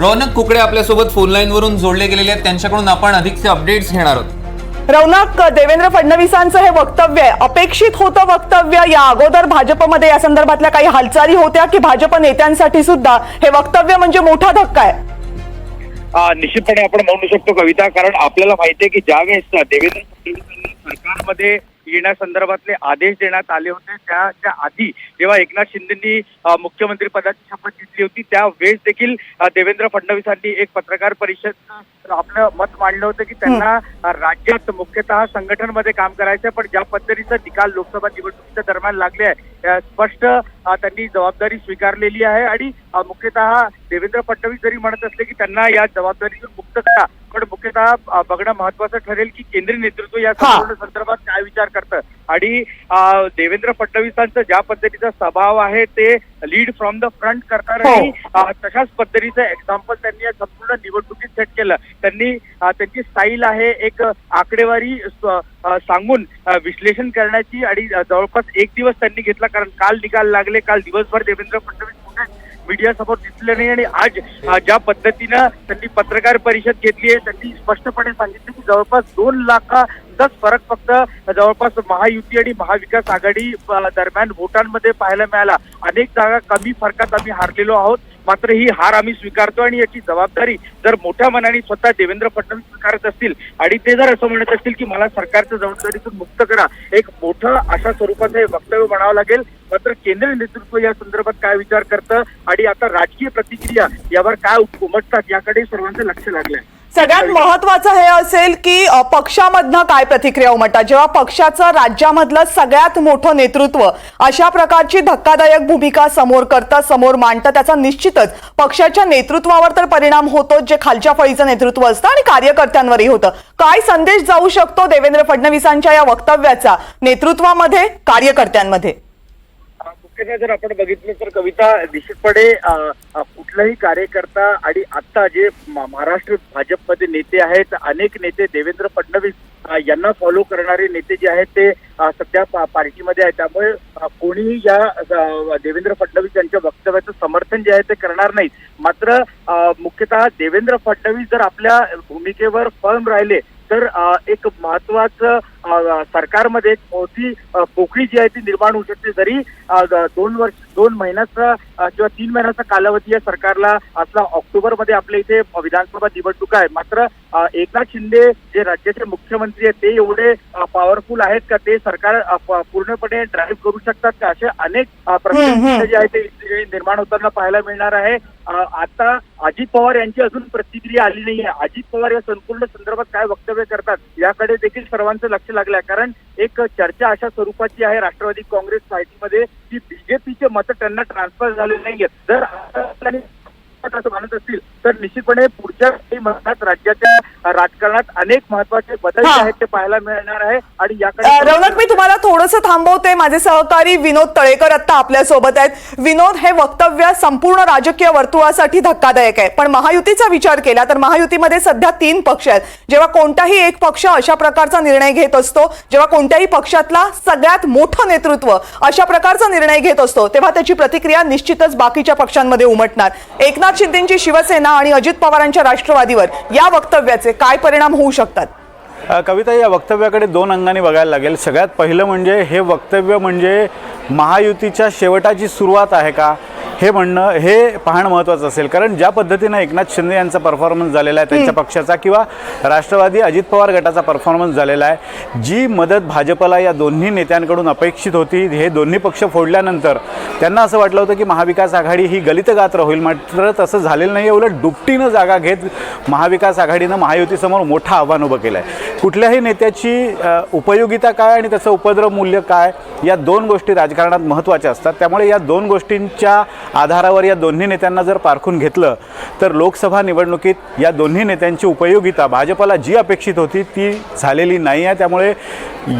रौनक कुकडे आपल्यासोबत phone line वरून जोडले गेलेले आहेत. त्यांच्याकडून आपण अधिकचे अपडेट्स घेणार आहोत. रौनक देवेंद्र फडणवीसांचं हे वक्तव्य आहे. अपेक्षित होतं वक्तव्य या अगोदर भाजपमध्ये या संदर्भातल्या काही हालचाली होत्या की भाजप नेत्यांसाठी सुद्धा हे वक्तव्य म्हणजे मोठा धक्का आहे. आ, निश्चितपणे आपण म्हणू शकतो कविता कारण आपल्याला माहिती आहे की ज्यावेळेस देवेंद्र फडणवीसांनी सरकारमध्ये येण्यासंदर्भातले आदेश देण्यात आले होते. त्याच्या आधी जेव्हा एकनाथ शिंदेंनी मुख्यमंत्री पदाची शपथ घेतली होती त्यावेळेस देखील देवेंद्र फडणवीसांनी एक पत्रकार परिषद आपलं मत मांडलं होतं की त्यांना राज्यात मुख्यतः संघटनमध्ये काम करायचं पण ज्या पद्धतीचा निकाल लोकसभा निवडणुकीच्या दरम्यान लागले आहे स्पष्ट त्यांनी जबाबदारी स्वीकारलेली आहे आणि मुख्यतः देवेंद्र फडणवीस जरी म्हणत असले की त्यांना या जबाबदारीतून मुक्त करा पण मुख्यतः बघणं महत्वाचं ठरेल की केंद्रीय नेतृत्व या. संपूर्ण संदर्भात काय विचार करतं. आणि देवेंद्र फडणवीसांचं ज्या पद्धतीचा स्वभाव आहे ते lead from the front uh, तशाच पद्धतीचं एक्झाम्पल त्यांनी या संपूर्ण निवडणुकीत सेट केलं. त्यांनी त्यांची स्टाईल आहे एक आकडेवारी सांगून विश्लेषण करण्याची आणि जवळपास एक दिवस त्यांनी घेतला कारण काल निकाल लागले काल दिवसभर देवेंद्र फडणवीस मीडिया समोर दिसले नाही आणि आज ज्या पद्धतीनं त्यांनी पत्रकार परिषद घेतली आहे त्यांनी स्पष्टपणे सांगितलं की जवळपास दोन लाखाचाच फरक फक्त जवळपास महायुती आणि महाविकास आघाडी दरम्यान वोटांमध्ये पाहायला मिळाला. अनेक जागा कमी फरकात आम्ही हारलेलो आहोत. मात्र ही हार आम्ही स्वीकारतो आणि याची जबाबदारी जर मोठ्या मनाने स्वतः देवेंद्र फडणवीस स्वीकारत असतील आणि ते जर असं म्हणत असतील की मला सरकारच्या जबाबदारीतून मुक्त करा एक मोठं अशा स्वरूपाचं हे वक्तव्य म्हणावं लागेल. मात्र केंद्रीय नेतृत्व या संदर्भात काय विचार करतं आणि आता राजकीय प्रतिक्रिया यावर काय उमटतात याकडे सर्वांचं लक्ष लागलंय. सगळ्यात महत्वाचं हे असेल की पक्षामधनं काय प्रतिक्रिया उमटतात? जेव्हा पक्षाचं राज्यामधलं सगळ्यात मोठं नेतृत्व अशा प्रकारची धक्कादायक भूमिका समोर करतं समोर मांडतं त्याचा निश्चितच पक्षाच्या नेतृत्वावर तर परिणाम होतो जे खालच्या फळीचं नेतृत्व असतं आणि कार्यकर्त्यांवरही होतं. काय संदेश जाऊ शकतो देवेंद्र फडणवीसांच्या या वक्तव्याचा नेतृत्वामध्ये कार्यकर्त्यांमध्ये? मुख्यतः जर आपण बघितलं तर कविता निश्चितपणे कुठलाही कार्यकर्ता आणि आता जे महाराष्ट्र भाजपमध्ये नेते आहेत अनेक नेते देवेंद्र फडणवीस यांना फॉलो करणारे नेते जे आहेत ते सध्या पा- पार्टीमध्ये आहेत. त्यामुळे कोणीही या देवेंद्र फडणवीस यांच्या वक्तव्याचं समर्थन जे आहे ते करणार नाही मात्र मुख्यतः देवेंद्र फडणवीस जर आपल्या भूमिकेवर फर्म राहिले तर एक महत्वाचं सरकारमध्ये एक मोठी पोकळी जी आहे ती निर्माण होऊ शकते. जरी दोन वर्ष दोन महिन्याचा किंवा तीन महिन्याचा कालावधी या सरकारला असला ऑक्टोबरमध्ये आपल्या इथे विधानसभा निवडणूक आहे मात्र एकनाथ शिंदे जे राज्याचे मुख्यमंत्री आहेत ते एवढे पॉवरफुल आहेत का? ते सरकार पूर्णपणे ड्राईव्ह करू शकतात का? असे अनेक. प्रश्न जे आहे ते निर्माण होताना पाहायला मिळणार आहे. आता अजित पवार यांची अजून प्रतिक्रिया आली नाही आहे अजित पवार या संपूर्ण संदर्भात काय वक्तव्य करतात याकडे देखील सर्वांचं लक्ष लागलं आहे कारण एक चर्चा अशा स्वरूपाची आहे राष्ट्रवादी काँग्रेस पार्टीमध्ये की बीजेपीचे मतं त्यांना ट्रान्सफर झाले नाहीये जर असं मानत असतील तर निश्चितपणे पुढच्या काही महिन्यात राज्याच्या राजकारणात अनेक महत्त्वाचे बदल जे. आहेत ते पाहायला मिळणार आहे आणि याकडे रौनक मी तुम्हाला थोडंसं थांबवते. माझे सहकारी विनोद तळेकर आता आपल्यासोबत आहेत. विनोद हे वक्तव्य संपूर्ण राजकीय वर्तुळासाठी धक्कादायक आहे. पण महायुतीचा विचार केला तर महायुतीमध्ये सध्या तीन पक्ष आहेत. जेव्हा कोणताही एक पक्ष अशा प्रकारचा निर्णय घेत असतो जेव्हा कोणत्याही पक्षातला सगळ्यात मोठं नेतृत्व अशा प्रकारचा निर्णय घेत असतो तेव्हा त्याची प्रतिक्रिया निश्चितच बाकीच्या पक्षांमध्ये उमटणार. एकनाथ शिंदेची शिवसेना आणि अजित पवारांच्या राष्ट्रवादीवर या वक्तव्याचे काय परिणाम होऊ शकतात? कविता या वक्तव्याकडे दोन अंगाने बघायला लागेल. सगळ्यात पहिलं म्हणजे हे वक्तव्य म्हणजे महायुतीच्या शेवटाची सुरुवात आहे का? हे म्हणणं हे पाहणं महत्त्वाचं असेल. कारण ज्या पद्धतीनं एकनाथ शिंदे यांचा परफॉर्मन्स झालेला आहे त्यांच्या पक्षाचा किंवा राष्ट्रवादी अजित पवार गटाचा परफॉर्मन्स झालेला आहे जी मदत भाजपला या दोन्ही नेत्यांकडून अपेक्षित होती हे दोन्ही पक्ष फोडल्यानंतर त्यांना असं वाटलं होतं की महाविकास आघाडी ही गलित गात्र होईल. मात्र तसं झालेलं नाही उलट दुपटीनं जागा घेत महाविकास आघाडीनं महायुतीसमोर मोठं आव्हान उभं केलं आहे कुठल्याही नेत्याची उपयोगिता काय आणि त्याचं उपद्रव मूल्य काय या दोन गोष्टी राजकारणात महत्त्वाच्या असतात. त्यामुळे या दोन गोष्टींच्या आधारावर या दोन्ही नेत्यांना जर पारखून घेतलं तर लोकसभा निवडणुकीत या दोन्ही नेत्यांची उपयोगिता भाजपला जी अपेक्षित होती ती झालेली नाही आहे. त्यामुळे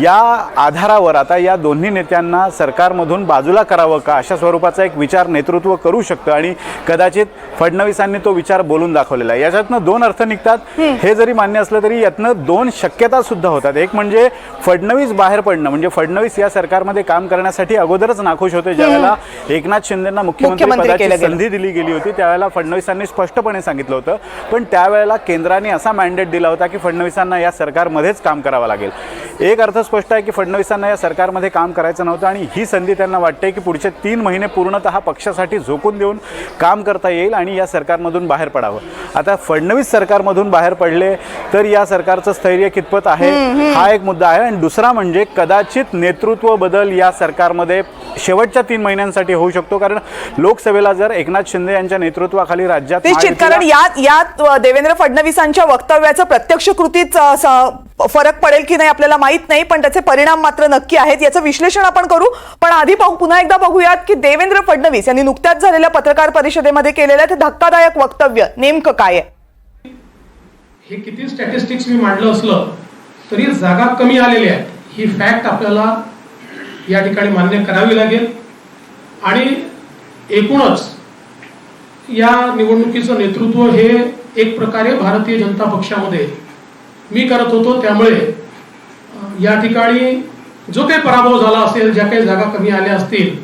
या आधारावर आता या दोन्ही नेत्यांना सरकारमधून बाजूला करावं का अशा स्वरूपाचा एक विचार नेतृत्व करू शकतं? आणि कदाचित फडणवीसांनी तो विचार बोलून दाखवलेला आहे. याच्यातनं दोन अर्थ निघतात. हे जरी मान्य असलं तरी यातनं दोन शक्यता सुद्धा होतात. एक म्हणजे फडणवीस बाहेर पडणं म्हणजे फडणवीस या सरकारमध्ये काम करण्यासाठी अगोदरच नाखुश होते. ज्यावेळेला एकनाथ शिंदेना मुख्यमंत्री संधी दिली गेली होती त्यावेळेला फडणवीसांनी स्पष्टपणे सांगितलं होतं. पण त्यावेळेला केंद्राने असा मॅन्डेट दिला होता की फडणवीसांना या सरकारमध्येच काम करावं लागेल. एक अर्थ स्पष्ट आहे की फडणवीसांना या सरकारमध्ये काम करायचं नव्हतं आणि ही संधी त्यांना वाटते की पुढचे तीन महिने पूर्णतः पक्षासाठी झोकून देऊन काम करता येईल आणि या सरकारमधून बाहेर पडावं. आता फडणवीस सरकारमधून बाहेर पडले तर या सरकारचं स्थैर्य कितपत आहे? हा एक मुद्दा आहे. आणि दुसरा म्हणजे कदाचित नेतृत्व बदल या सरकारमध्ये शेवटच्या तीन महिन्यांसाठी होऊ शकतो. कारण लोकसभेला जर एकनाथ शिंदे यांच्या नेतृत्वाखाली राज्यात कारण यात यात अ, देवेंद्र फडणवीसांच्या वक्तव्याचं प्रत्यक्ष स- फरक पडेल की नाही आपल्याला माहीत नाही पण त्याचे परिणाम मात्र नक्की आहेत. याचं विश्लेषण आपण करू. पण आधी पाहू पुन्हा एकदा बघूयात की देवेंद्र फडणवीस यांनी नुकत्याच झालेल्या पत्रकार परिषदेमध्ये केलेलं ते धक्कादायक वक्तव्य. नेमकं काय आहे? हे किती स्टॅटिस्टिक्स मी मांडलं असलं तरी जागा कमी आलेल्या आहेत ही फॅक्ट आपल्याला या ठिकाणी मान्य करावी लागेल. आणि एकूणच या निवडणुकीचं नेतृत्व हे एक प्रकारे भारतीय जनता पक्षामध्ये मी करत होतो. त्यामुळे या ठिकाणी जो काही पराभव झाला असेल ज्या काही जागा कमी आल्या असतील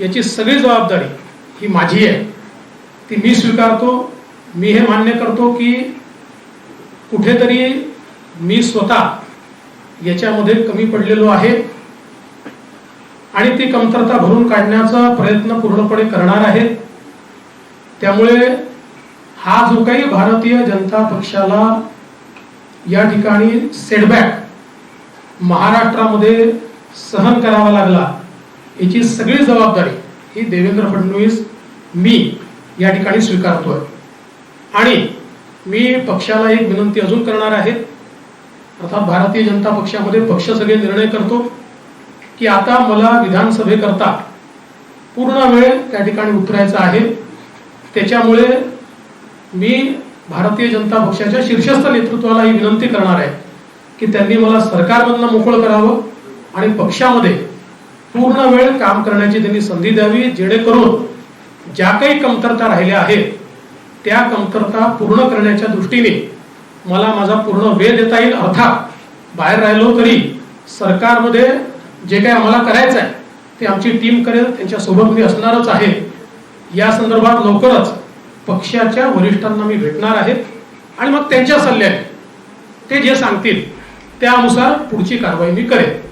याची सगळी जबाबदारी ही माझी आहे. ती मी स्वीकारतो. मी हे मान्य करतो की कुठेतरी मी स्वतः याच्यामध्ये कमी पडलेलो आहे. आणि ती कमतरता भरून काढण्याचा प्रयत्न पूर्णपणे करणार आहेत. त्यामुळे हा जो काही भारतीय जनता पक्षाला या ठिकाणी सेटबॅक महाराष्ट्रामध्ये सहन करावा लागला याची सगळी जबाबदारी ही देवेंद्र फडणवीस मी या ठिकाणी स्वीकारतोय. आणि मी पक्षाला एक विनंती अजून करणार आहे. अर्थात भारतीय जनता पक्षामध्ये पक्ष सगळे निर्णय करतो. की आता मला विधानसभेकरता पूर्ण वेळ त्या ठिकाणी उतरायचा आहे. त्याच्यामुळे मी भारतीय जनता पक्षाच्या शीर्षस्थ नेतृत्वाला ही विनंती करणार आहे की त्यांनी मला सरकारमधनं मोकळं करावं आणि पक्षामध्ये पूर्ण वेळ काम करण्याची त्यांनी संधी द्यावी जेणेकरून ज्या काही कमतरता राहिल्या आहेत त्या कमतरता पूर्ण करण्याच्या दृष्टीने मला माझा पूर्ण वेळ देता येईल. अर्थात बाहेर राहिलो तरी सरकारमध्ये जे काही आम्हाला करायचं आहे ते आमची टीम करेल त्यांच्यासोबत मी असणारच आहे. या संदर्भात लवकरच पक्षाच्या वरिष्ठांना मी भेटणार आहे. आणि मग त्यांच्या सल्ल्याने ते जे सांगतील त्यानुसार पुढची कारवाई मी करेन.